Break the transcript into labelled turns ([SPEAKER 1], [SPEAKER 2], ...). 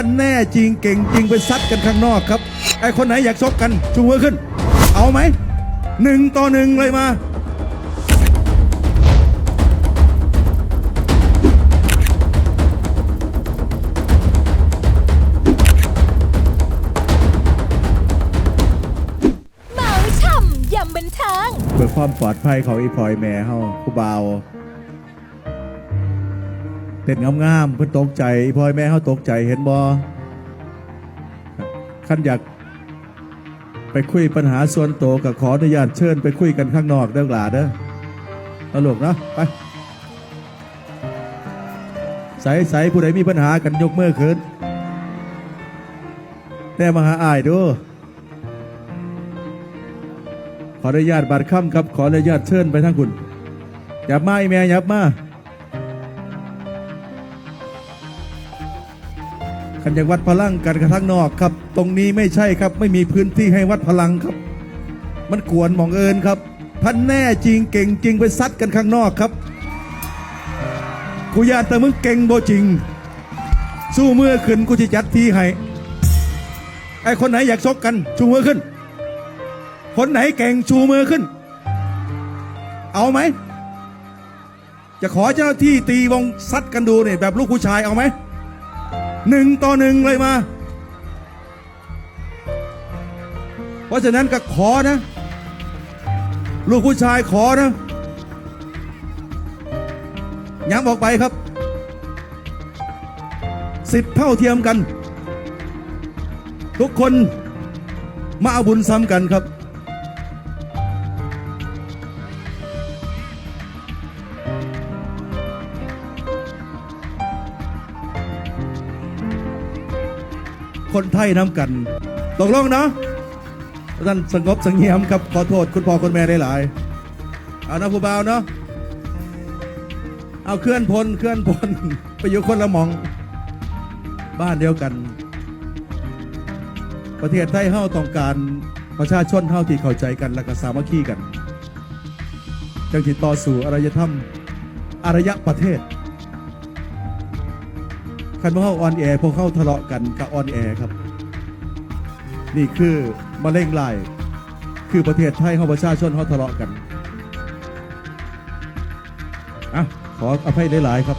[SPEAKER 1] ท่านแน่จริงเก่งจริงไปซัดกันข้างนอกครับ ไอ้คนไหนอยากชกกันชูมือขึ้น เอาไหมหนึ่งต่อหนึ่งเลยมา
[SPEAKER 2] เมาช่ำยำบันเทิง
[SPEAKER 1] เพื่อความปลอดภัยของอีพลอยแม่เฮาผู้เบาว เต้นงามๆเพื่อตกใจพลอยแม่เฮาตกใจเห็นบ่ขั้นอยากไปคุยปัญหาส่วนตัวกับขออนุญาตเชิญไปคุยกันข้างนอกเด้อหลาเด้อตลกนะไปใส่ใส่ผู้ใดมีปัญหากันยกมือขึ้นแน่มาหาอายดูขออนุญาตบัตรค่ำครับขออนุญาตเชิญไปทั้งคุณอย่ามาไอแม่ยับมาันอยากวัดพลังกันกระทั่งนอกครับ ตรงนี้ไม่ใช่ครับ ไม่มีพื้นที่ให้วัดพลังครับ มันกวนมองเอิญครับท่านแน่จริงเก่งจริงไปซัดกันข้างนอกครับกูยากแต่มึงเก่งโบจริง สู้เมื่อขึ้นกูจะจัดทีให้ไอคนไหนอยากชกกันชูมือขึ้น คนไหนเก่งชูมือขึ้น เอาไหม จะขอเจ้าหน้าที่ตีวงซัดกันดูเนี่ยแบบลูกผู้ชายเอาไหม หนึ่งต่อหนึ่งเลยมา เพราะฉะนั้นก็ขอนะ ลูกผู้ชายขอนะ ย้ำออกไปครับ สิทธิ์เท่าเทียมกัน ทุกคนมาเอาบุญซ้ำกันครับ คนไทยน้ำกันตกลงเนาะท่านสงบสงเงียมครับขอโทษคุณพ่อคุณแม่ได้หลายเอานะผู้บ่าวเนาะเอาเคลื่อนพลเคลื่อนพลไปอยู่คนละหมอง บ้านเดียวกัน ประเทศไทยเฮาต้องการประชาชนเฮาที่เข้าใจกันและก็สามัคคีกันจังที่ต่อสู่อารยธรรมอารยประเทศ คันพวกเขาออนแอร์พวกเขาทะเลาะกันกับออนแอร์ครับ นี่คือมะเร็งลาย คือประเทศไทยเขาประชาชนเขาทะเลาะกันอะขออภัยหลาย ๆ ครับ